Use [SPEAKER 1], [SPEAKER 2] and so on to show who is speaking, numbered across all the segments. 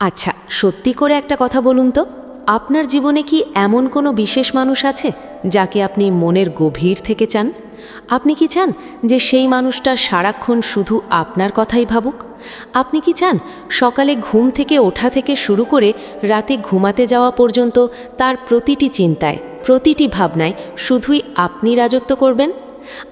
[SPEAKER 1] আচ্ছা সত্যি করে একটা কথা বলুন তো। আপনার জীবনে কি এমন কোনো বিশেষ মানুষ আছে যাকে আপনি মনের গভীর থেকে চান? আপনি কি চান যে সেই মানুষটা সারাক্ষণ শুধু আপনার কথাই ভাবুক? আপনি কি চান সকালে ঘুম থেকে ওঠা থেকে শুরু করে রাতে ঘুমাতে যাওয়া পর্যন্ত তার প্রতিটি চিন্তায়, প্রতিটি ভাবনায় শুধুই আপনি রাজত্ব করবেন?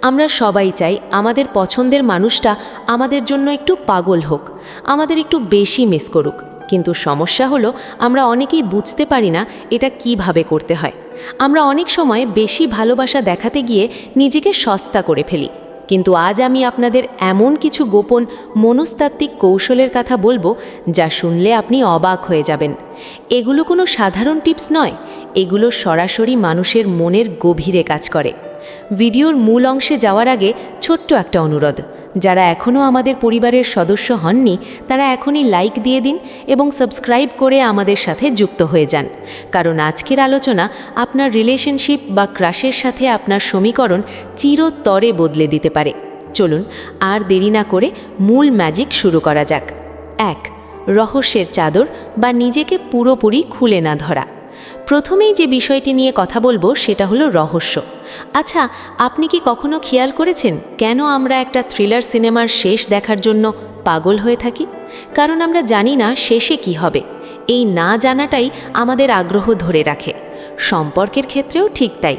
[SPEAKER 1] আমরা সবাই চাই আমাদের পছন্দের মানুষটা আমাদের জন্য একটু পাগল হোক, আমাদের একটু বেশি মিস করুক। কিন্তু সমস্যা হলো, আমরা অনেকেই বুঝতে পারি না এটা কীভাবে করতে হয়। আমরা অনেক সময় বেশি ভালোবাসা দেখাতে গিয়ে নিজেকে সস্তা করে ফেলি। কিন্তু আজ আমি আপনাদের এমন কিছু গোপন মনস্তাত্ত্বিক কৌশলের কথা বলব যা শুনলে আপনি অবাক হয়ে যাবেন। এগুলো কোনো সাধারণ টিপস নয়, এগুলো সরাসরি মানুষের মনের গভীরে কাজ করে। ভিডিওর মূল অংশে যাওয়ার আগে ছোট্ট একটা অনুরোধ। যারা এখনও আমাদের পরিবারের সদস্য হননি, তারা এখনই লাইক দিয়ে দিন এবং সাবস্ক্রাইব করে আমাদের সাথে যুক্ত হয়ে যান। কারণ আজকের আলোচনা আপনার রিলেশনশিপ বা ক্রাশের সাথে আপনার সমীকরণ চিরতরে বদলে দিতে পারে। চলুন, আর দেরি না করে মূল ম্যাজিক শুরু করা যাক। এক, রহস্যের চাদর বা নিজেকে পুরোপুরি খুলে না ধরা। প্রথমেই যে বিষয়টি নিয়ে কথা বলব সেটা হলো রহস্য। আচ্ছা আপনি কি কখনো খেয়াল করেছেন কেন আমরা একটা থ্রিলার সিনেমার শেষ দেখার জন্য পাগল হয়ে থাকি? কারণ আমরা জানি না শেষে কি হবে। এই না জানাটাই আমাদের আগ্রহ ধরে রাখে। সম্পর্কের ক্ষেত্রেও ঠিক তাই।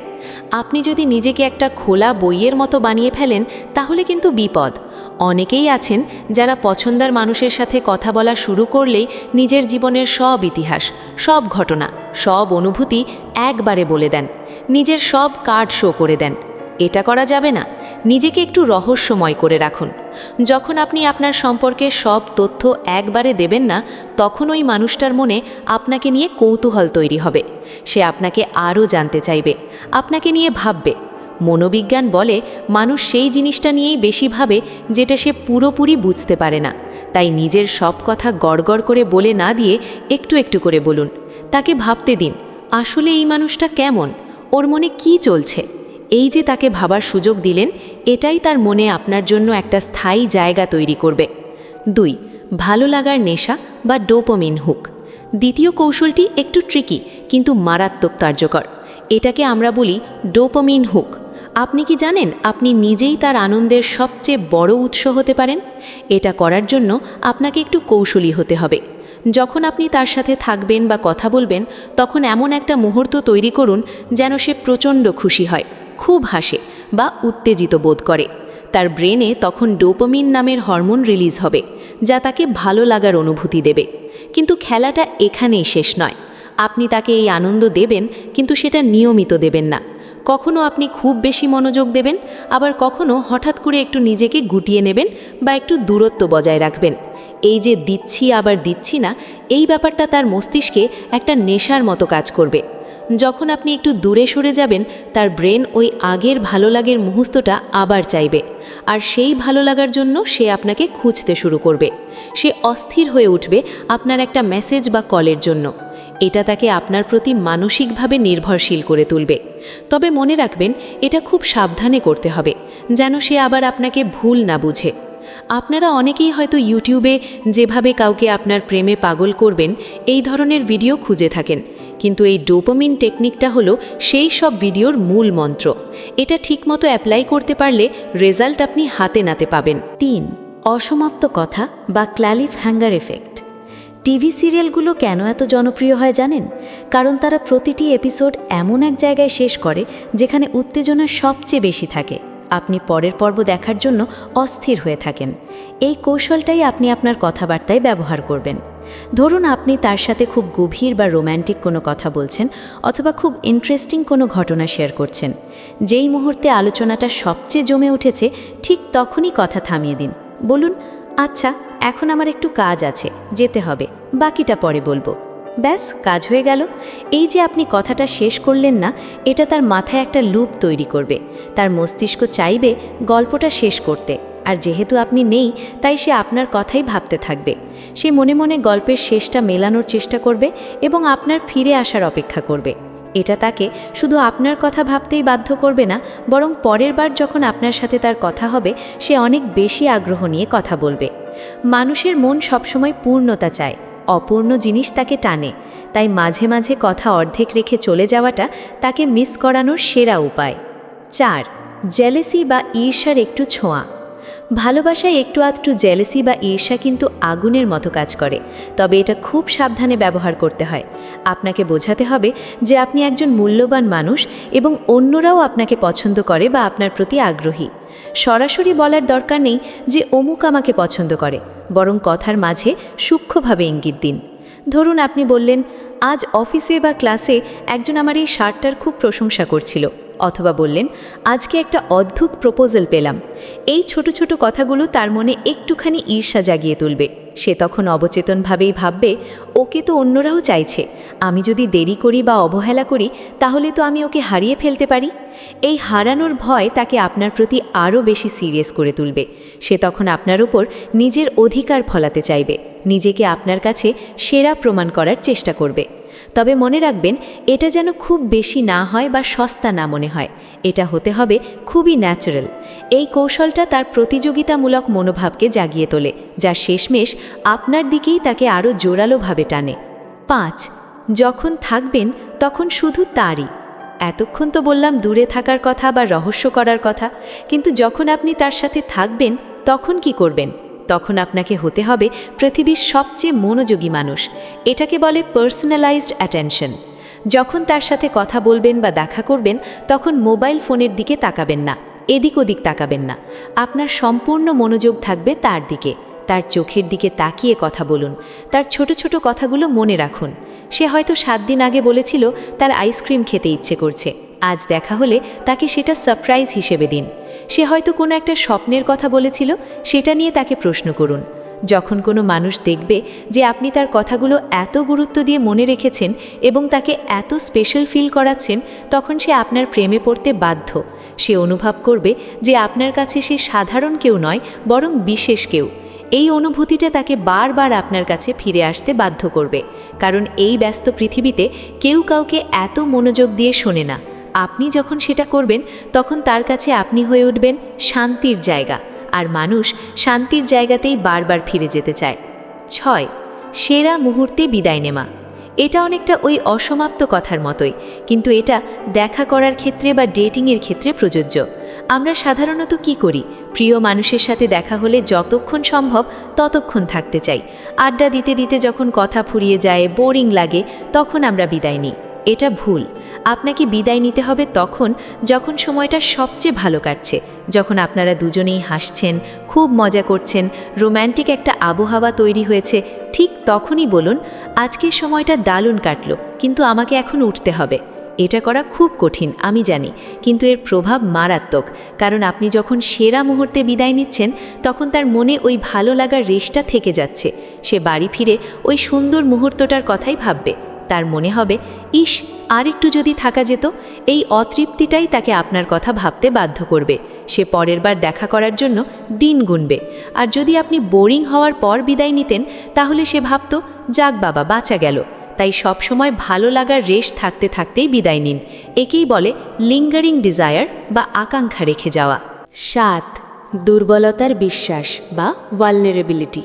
[SPEAKER 1] আপনি যদি নিজেকে একটা খোলা বইয়ের মতো বানিয়ে ফেলেন, তাহলে কিন্তু বিপদ। অনেকেই আছেন যারা পছন্দার মানুষের সাথে কথা বলা শুরু করলেই নিজের জীবনের সব ইতিহাস, সব ঘটনা, সব অনুভূতি একবারে বলে দেন। নিজের সব কার্ড শো করে দেন। এটা করা যাবে না। নিজেকে একটু রহস্যময় করে রাখুন। যখন আপনি আপনার সম্পর্কে সব তথ্য একবারে দেবেন না, তখন ওই মানুষটার মনে আপনাকে নিয়ে কৌতূহল তৈরি হবে। সে আপনাকে আরও জানতে চাইবে, আপনাকে নিয়ে ভাববে। মনোবিজ্ঞান বলে, মানুষ সেই জিনিসটা নিয়েই বেশি ভাবে যেটা সে পুরোপুরি বুঝতে পারে না। তাই নিজের সব কথা গড়গড় করে বলে না দিয়ে একটু একটু করে বলুন। তাকে ভাবতে দিন, আসলে এই মানুষটা কেমন? ওর মনে কি চলছে? এই যে তাকে ভাবার সুযোগ দিলেন, এটাই তার মনে আপনার জন্য একটা স্থায়ী জায়গা তৈরি করবে। দুই, ভালো লাগার নেশা বা ডোপোমিন হুক। দ্বিতীয় কৌশলটি একটু ট্রিকি কিন্তু মারাত্মক কার্যকর। এটাকে আমরা বলি ডোপোমিন হুক। আপনি কি জানেন আপনি নিজেই তার আনন্দের সবচেয়ে বড় উৎস হতে পারেন? এটা করার জন্য আপনাকে একটু কৌশলী হতে হবে। যখন আপনি তার সাথে থাকবেন বা কথা বলবেন, তখন এমন একটা মুহূর্ত তৈরি করুন যেন সে প্রচণ্ড খুশি হয়, খুব হাসে বা উত্তেজিত বোধ করে। তার ব্রেনে তখন ডোপমিন নামের হরমোন রিলিজ হবে, যা তাকে ভালো লাগার অনুভূতি দেবে। কিন্তু খেলাটা এখানেই শেষ নয়। আপনি তাকে এই আনন্দ দেবেন, কিন্তু সেটা নিয়মিত দেবেন না। কখনো আপনি খুব বেশি মনোযোগ দেবেন, আবার কখনো হঠাৎ করে একটু নিজেকে গুটিয়ে নেবেন বা একটু দূরত্ব বজায় রাখবেন। এই যে দিচ্ছি, আবার দিচ্ছি না, এই ব্যাপারটা তার মস্তিষ্কে একটা নেশার মতো কাজ করবে। যখন আপনি একটু দূরে সরে যাবেন, তার ব্রেন ওই আগের ভালো লাগের মুহূর্তটা আবার চাইবে। আর সেই ভালো লাগার জন্য সে আপনাকে খুঁজতে শুরু করবে। সে অস্থির হয়ে উঠবে আপনার একটা মেসেজ বা কলের জন্য। এটা তাকে আপনার প্রতি মানসিকভাবে নির্ভরশীল করে তুলবে। তবে মনে রাখবেন, এটা খুব সাবধানে করতে হবে, যেন সে আবার আপনাকে ভুল না বুঝে। আপনারা অনেকেই হয়তো ইউটিউবে যেভাবে কাউকে আপনার প্রেমে পাগল করবেন, এই ধরনের ভিডিও খুঁজে থাকেন। কিন্তু এই ডোপামিন টেকনিকটা হলো সেই সব ভিডিওর মূল মন্ত্র। এটা ঠিকমতো অ্যাপ্লাই করতে পারলে রেজাল্ট আপনি হাতে নাতে পাবেন। তিন, অসমাপ্ত কথা বা ক্ল্যালিফ হ্যাঙ্গার এফেক্ট। টিভি সিরিয়ালগুলো কেন এত জনপ্রিয় হয় জানেন? কারণ তারা প্রতিটি এপিসোড এমন এক জায়গায় শেষ করে, যেখানে উত্তেজনা সবচেয়ে বেশি থাকে। আপনি পরের পর্ব দেখার জন্য অস্থির হয়ে থাকেন। এই কৌশলটাই আপনি আপনার কথাবার্তায় ব্যবহার করবেন। ধরুন আপনি তার সাথে খুব গভীর বা রোম্যান্টিক কোনো কথা বলছেন, অথবা খুব ইন্টারেস্টিং কোনো ঘটনা শেয়ার করছেন। যেই মুহূর্তে আলোচনাটা সবচেয়ে জমে উঠেছে, ঠিক তখনই কথা থামিয়ে দিন। বলুন আচ্ছা এখন আমার একটু কাজ আছে, যেতে হবে। বাকিটা পরে বলব। ব্যাস, কাজ হয়ে গেল। এই যে আপনি কথাটা শেষ করলেন না, এটা তার মাথায় একটা লুপ তৈরি করবে। তার মস্তিষ্ক চাইবে গল্পটা শেষ করতে। আর যেহেতু আপনি নেই, তাই সে আপনার কথাই ভাবতে থাকবে। সে মনে মনে গল্পের শেষটা মেলানোর চেষ্টা করবে এবং আপনার ফিরে আসার অপেক্ষা করবে। এটা তাকে শুধু আপনার কথা ভাবতেই বাধ্য করবে না, বরং পরের বার যখন আপনার সাথে তার কথা হবে, সে অনেক বেশি আগ্রহ নিয়ে কথা বলবে। মানুষের মন সবসময় পূর্ণতা চায়।
[SPEAKER 2] অপূর্ণ জিনিস তাকে টানে, তাই মাঝে মাঝে কথা অর্ধেক রেখে চলে যাওয়াটা তাকে মিস করানোর সেরা উপায়। চার জেলেসি বা ঈর্ষার একটু ছোঁয়া। ভালোবাসায় একটু আধটু জেলেসি বা ঈর্ষা কিন্তু আগুনের মতো কাজ করে। তবে এটা খুব সাবধানে ব্যবহার করতে হয়। আপনাকে বোঝাতে হবে যে আপনি একজন মূল্যবান মানুষ এবং অন্যরাও আপনাকে পছন্দ করে বা আপনার প্রতি আগ্রহী। সরাসরি বলার দরকার নেই যে অমুক আমাকে পছন্দ করে, বরং কথার মাঝে সূক্ষ্মভাবে ইঙ্গিত দিন। ধরুন আপনি বললেন, আজ অফিসে বা ক্লাসে একজন আমার এই শার্টটার খুব প্রশংসা করছিল। অথবা বললেন, আজকে একটা অদ্ভুত প্রপোজাল পেলাম। এই ছোট ছোট কথাগুলো তার মনে একটুখানি ঈর্ষা জাগিয়ে তুলবে। সে তখন অবচেতনভাবেই ভাববে, ওকে তো অন্যরাও চাইছে। আমি যদি দেরি করি বা অবহেলা করি, তাহলে তো আমি ওকে হারিয়ে ফেলতে পারি? এই হারানোর ভয় তাকে আপনার প্রতি আরও বেশি সিরিয়াস করে তুলবে। সে তখন আপনার উপর নিজের অধিকার ফলাতে চাইবে। নিজেকে আপনার কাছে সেরা প্রমাণ করার চেষ্টা করবে। তবে মনে রাখবেন, এটা যেন খুব বেশি না হয় বা সস্তা না মনে হয়। এটা হতে হবে খুবই ন্যাচারাল এই কৌশলটা তার প্রতিযোগিতামূলক মনোভাবকে জাগিয়ে তোলে, যা শেষমেশ আপনার দিকেই তাকে আরও জোরালোভাবে টানে। পাঁচ, যখন থাকবেন, তখন শুধু তারই। এতক্ষণ তো বললাম দূরে থাকার কথা বা রহস্য করার কথা, কিন্তু যখন আপনি তার সাথে থাকবেন, তখন কি করবেন? তখন আপনাকে হতে হবে পৃথিবীর সবচেয়ে মনোযোগী মানুষ। এটাকে বলে পার্সোনালাইজড অ্যাটেনশন যখন তার সাথে কথা বলবেন বা দেখা করবেন, তখন মোবাইল ফোনের দিকে তাকাবেন না, এদিক ওদিক তাকাবেন না। আপনার সম্পূর্ণ মনোযোগ থাকবে তার দিকে। তার চোখের দিকে তাকিয়ে কথা বলুন। তার ছোট ছোট কথাগুলো মনে রাখুন। সে হয়তো সাত দিন আগে বলেছিল, তার আইসক্রিম খেতে ইচ্ছে করছে। আজ দেখা হলে তাকে সেটা সারপ্রাইজ হিসেবে দিন। সে হয়তো কোনো একটা স্বপ্নের কথা বলেছিল, সেটা নিয়ে তাকে প্রশ্ন করুন। যখন কোনো মানুষ দেখবে যে আপনি তার কথাগুলো এত গুরুত্ব দিয়ে মনে রেখেছেন এবং তাকে এত স্পেশাল ফিল করাচ্ছেন, তখন সে আপনার প্রেমে পড়তে বাধ্য। সে অনুভব করবে যে আপনার কাছে সে সাধারণ কেউ নয়, বরং বিশেষ কেউ। এই অনুভূতিটা তাকে বারবার আপনার কাছে ফিরে আসতে বাধ্য করবে। কারণ এই ব্যস্ত পৃথিবীতে কেউ কাউকে এত মনোযোগ দিয়ে শোনে না। আপনি যখন সেটা করবেন, তখন তার কাছে আপনি হয়ে উঠবেন শান্তির জায়গা। আর মানুষ শান্তির জায়গাতেই বারবার ফিরে যেতে চায়। ছয়, সেরা মুহূর্তে বিদায় নেমা এটা অনেকটা ওই অসমাপ্ত কথার মতোই, কিন্তু এটা দেখা করার ক্ষেত্রে বা ডেটিংয়ের ক্ষেত্রে প্রযোজ্য। আমরা সাধারণত কি করি? প্রিয় মানুষের সাথে দেখা হলে যতক্ষণ সম্ভব ততক্ষণ থাকতে চাই। আড্ডা দিতে দিতে যখন কথা ফুরিয়ে যায়, বোরিং লাগে, তখন আমরা বিদায় নিই। এটা ভুল। আপনাকে বিদায় নিতে হবে তখন, যখন সময়টা সবচেয়ে ভালো কাটছে। যখন আপনারা দুজনেই হাসছেন, খুব মজা করছেন, রোম্যান্টিক একটা আবহাওয়া তৈরি হয়েছে, ঠিক তখনই বলুন, আজকের সময়টা দারুণ কাটলো, কিন্তু আমাকে এখন উঠতে হবে। এটা করা খুব কঠিন, আমি জানি, কিন্তু এর প্রভাব মারাত্মক, কারণ আপনি যখন সেরা মুহূর্তে বিদায় নিচ্ছেন, তখন তার মনে ওই ভালো লাগার রেশটা থেকে যাচ্ছে। সে বাড়ি ফিরে ওই সুন্দর মুহূর্তটার কথাই ভাববে। তার মনে হবে ইস আর একটু যদি থাকা যেত, এই অতৃপ্তিটাই তাকে আপনার কথা ভাবতে বাধ্য করবে। সে পরের বার দেখা করার জন্য দিন গুনবে। আর যদি আপনি বোরিং হওয়ার পর বিদায় নিতেন, তাহলে সে ভাবত, যাক বাবা, বাঁচা গেল। তাই সবসময় ভালো লাগার রেশ থাকতে থাকতেই বিদায় নিন। একেই বলে লিঙ্গারিং ডিজায়ার বা আকাঙ্ক্ষা রেখে যাওয়া।
[SPEAKER 1] সাত, দুর্বলতার বিশ্বাস বা ওয়ালনারেবিলিটি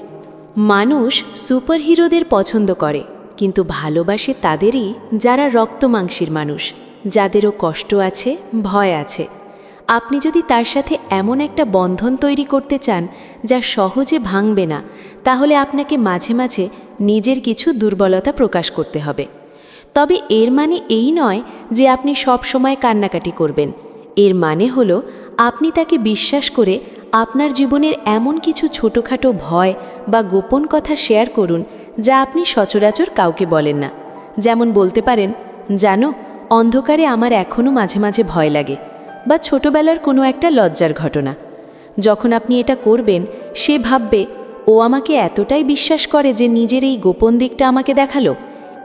[SPEAKER 1] মানুষ সুপারহিরোদের পছন্দ করে। কিন্তু ভালোবাসে তাদেরই যারা রক্তমাংসের মানুষ, যাদেরও কষ্ট আছে, ভয় আছে। আপনি যদি তার সাথে এমন একটা বন্ধন তৈরি করতে চান, যা সহজে ভাঙবে না, তাহলে আপনাকে মাঝে মাঝে নিজের কিছু দুর্বলতা প্রকাশ করতে হবে। তবে এর মানে এই নয় যে আপনি সব সময় কান্নাকাটি করবেন। এর মানে হলো, আপনি তাকে বিশ্বাস করে আপনার জীবনের এমন কিছু ছোটোখাটো ভয় বা গোপন কথা শেয়ার করুন যা আপনি সচরাচর কাউকে বলেন না। যেমন বলতে পারেন, জানো, অন্ধকারে আমার এখনও মাঝে মাঝে ভয় লাগে বা ছোটবেলার কোনো একটা লজ্জার ঘটনা। যখন আপনি এটা করবেন, সে ভাববে, ও আমাকে এতটাই বিশ্বাস করে যে নিজের এই গোপন দিকটা আমাকে দেখাল।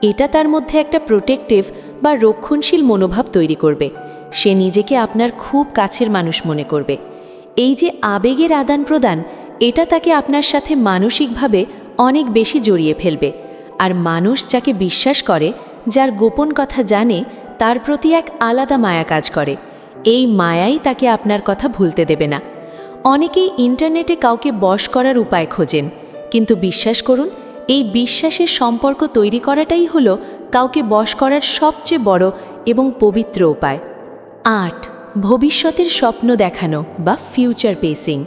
[SPEAKER 1] এটা তার মধ্যে একটা প্রোটেক্টিভ বা রক্ষণশীল মনোভাব তৈরি করবে। সে নিজেকে আপনার খুব কাছের মানুষ মনে করবে এই যে আবেগের আদান প্রদান এটা তাকে আপনার সাথে মানসিকভাবে অনেক বেশি জড়িয়ে ফেলবে। আর মানুষ যাকে বিশ্বাস করে, যার গোপন কথা জানে, তার প্রতি এক আলাদা মায়া কাজ করে। এই মায়াই তাকে আপনার কথা ভুলতে দেবে না। অনেকেই ইন্টারনেটে কাউকে বশ করার উপায় খোঁজেন। কিন্তু বিশ্বাস করুন,
[SPEAKER 2] এই বিশ্বাসের সম্পর্ক তৈরি করাটাই হলো কাউকে বশ করার সবচেয়ে বড় এবং পবিত্র উপায়। আট, ভবিষ্যতের স্বপ্ন দেখানো বা ফিউচার পেসিং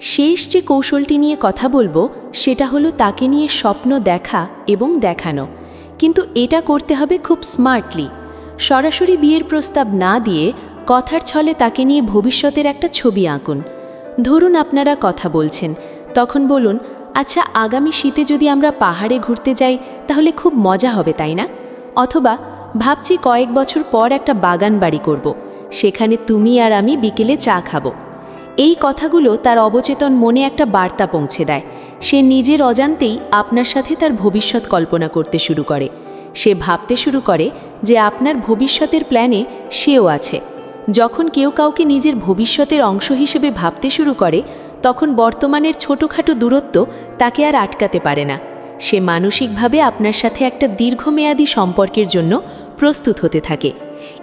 [SPEAKER 2] শেষ যে কৌশলটি নিয়ে কথা বলব, সেটা হলো তাকে নিয়ে স্বপ্ন দেখা এবং দেখানো। কিন্তু এটা করতে হবে খুব স্মার্টলি সরাসরি বিয়ের প্রস্তাব না দিয়ে কথার ছলে তাকে নিয়ে ভবিষ্যতের একটা ছবি আঁকুন। ধরুন আপনারা কথা বলছেন, তখন বলুন আচ্ছা আগামী শীতে যদি আমরা পাহাড়ে ঘুরতে যাই, তাহলে খুব মজা হবে, তাই না? অথবা, ভাবছি কয়েক বছর পর একটা বাগান বাড়ি করব, সেখানে তুমি আর আমি বিকেলে চা খাব। এই কথাগুলো তার অবচেতন মনে একটা বার্তা পৌঁছে দেয়। সে নিজের অজান্তেই আপনার সাথে তার ভবিষ্যৎ কল্পনা করতে শুরু করে। সে ভাবতে শুরু করে যে আপনার ভবিষ্যতের প্ল্যানে সেও আছে। যখন কেউ কাউকে নিজের ভবিষ্যতের অংশ হিসেবে ভাবতে শুরু করে, তখন বর্তমানের ছোটোখাটো দূরত্ব তাকে আর আটকাতে পারে না। সে মানসিকভাবে আপনার সাথে একটা দীর্ঘমেয়াদী সম্পর্কের জন্য প্রস্তুত হতে থাকে।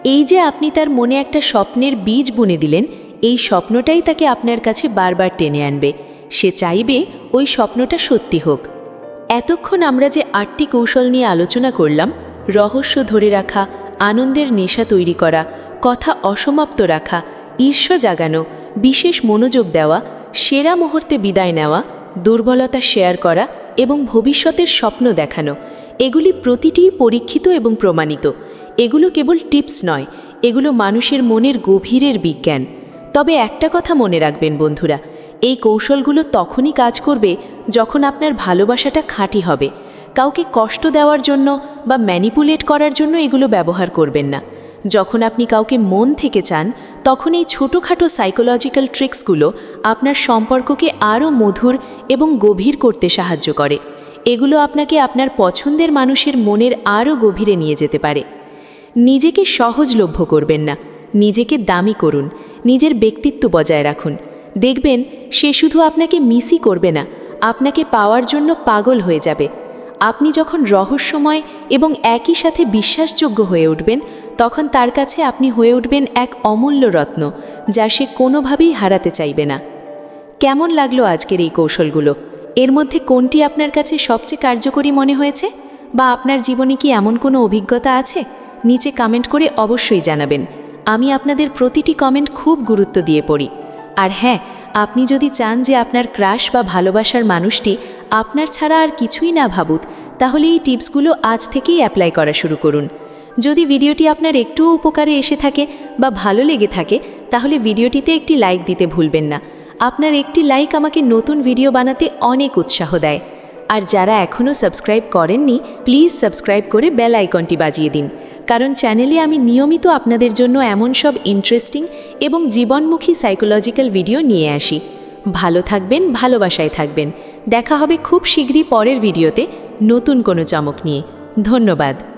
[SPEAKER 2] এই যে আপনি তার মনে একটা স্বপ্নের বীজ বুনে দিলেন এই স্বপ্নটাই তাকে আপনার কাছে বারবার টেনে আনবে। সে চাইবে ওই স্বপ্নটা সত্যি হোক। এতক্ষণ আমরা যে আটটি কৌশল নিয়ে আলোচনা করলাম, রহস্য ধরে রাখা, আনন্দের নেশা তৈরি করা, কথা অসমাপ্ত রাখা ঈর্ষ জাগানো, বিশেষ মনোযোগ দেওয়া, সেরা মুহূর্তে বিদায় নেওয়া, দুর্বলতা শেয়ার করা এবং ভবিষ্যতের স্বপ্ন দেখানো, এগুলি প্রতিটিই পরীক্ষিত এবং প্রমাণিত। এগুলো কেবল টিপস নয়, এগুলো মানুষের মনের গভীরের বিজ্ঞান। তবে একটা কথা মনে রাখবেন বন্ধুরা, এই কৌশলগুলো তখনই কাজ করবে যখন আপনার ভালোবাসাটা খাঁটি হবে। কাউকে কষ্ট দেওয়ার জন্য বা ম্যানিপুলেট করার জন্য এগুলো ব্যবহার করবেন না। যখন আপনি কাউকে মন থেকে চান, তখন এই ছোটোখাটো সাইকোলজিক্যাল ট্রিক্সগুলো আপনার সম্পর্ককে আরও মধুর এবং গভীর করতে সাহায্য করে। এগুলো আপনাকে আপনার পছন্দের মানুষের মনের আরও গভীরে নিয়ে যেতে পারে। নিজেকে সহজলভ্য করবেন না, নিজেকে দামি করুন। নিজের ব্যক্তিত্ব বজায় রাখুন। দেখবেন, সে শুধু আপনাকে মিসই করবে না, আপনাকে পাওয়ার জন্য পাগল হয়ে যাবে। আপনি যখন রহস্যময় এবং একই সাথে বিশ্বাসযোগ্য হয়ে উঠবেন, তখন তার কাছে আপনি হয়ে উঠবেন এক অমূল্য রত্ন, যা সে কোনোভাবেই হারাতে চাইবে না। কেমন লাগল আজকের এই কৌশলগুলো? এর মধ্যে কোনটি আপনার কাছে সবচেয়ে কার্যকরী মনে হয়েছে? বা আপনার জীবনে কি এমন কোনো অভিজ্ঞতা আছে? নিচে কমেন্ট করে অবশ্যই জানাবেন। আমি আপনাদের প্রতিটি কমেন্ট খুব গুরুত্ব দিয়ে পড়ি। আর হ্যাঁ আপনি যদি চান যে আপনার ক্রাশ বা ভালোবাসার মানুষটি আপনার ছাড়া আর কিছুই না ভাবুত তাহলে এই টিপসগুলো আজ থেকেই অ্যাপ্লাই করা শুরু করুন। যদি ভিডিওটি আপনার একটুও উপকারে এসে থাকে বা ভালো লেগে থাকে, তাহলে ভিডিওটিতে একটি লাইক দিতে ভুলবেন না। আপনার একটি লাইক আমাকে নতুন ভিডিও বানাতে অনেক উৎসাহ দেয়। আর যারা এখনও সাবস্ক্রাইব করেননি প্লিজ সাবস্ক্রাইব করে বেল আইকনটি বাজিয়ে দিন। কারণ চ্যানেলে আমি নিয়মিত আপনাদের জন্য এমন সব ইন্টারেস্টিং এবং জীবনমুখী সাইকোলজিক্যাল ভিডিও নিয়ে আসি। ভালো থাকবেন, ভালোবাসায় থাকবেন। দেখা হবে খুব শীঘ্রই পরের ভিডিওতে নতুন কোনো চমক নিয়ে। ধন্যবাদ।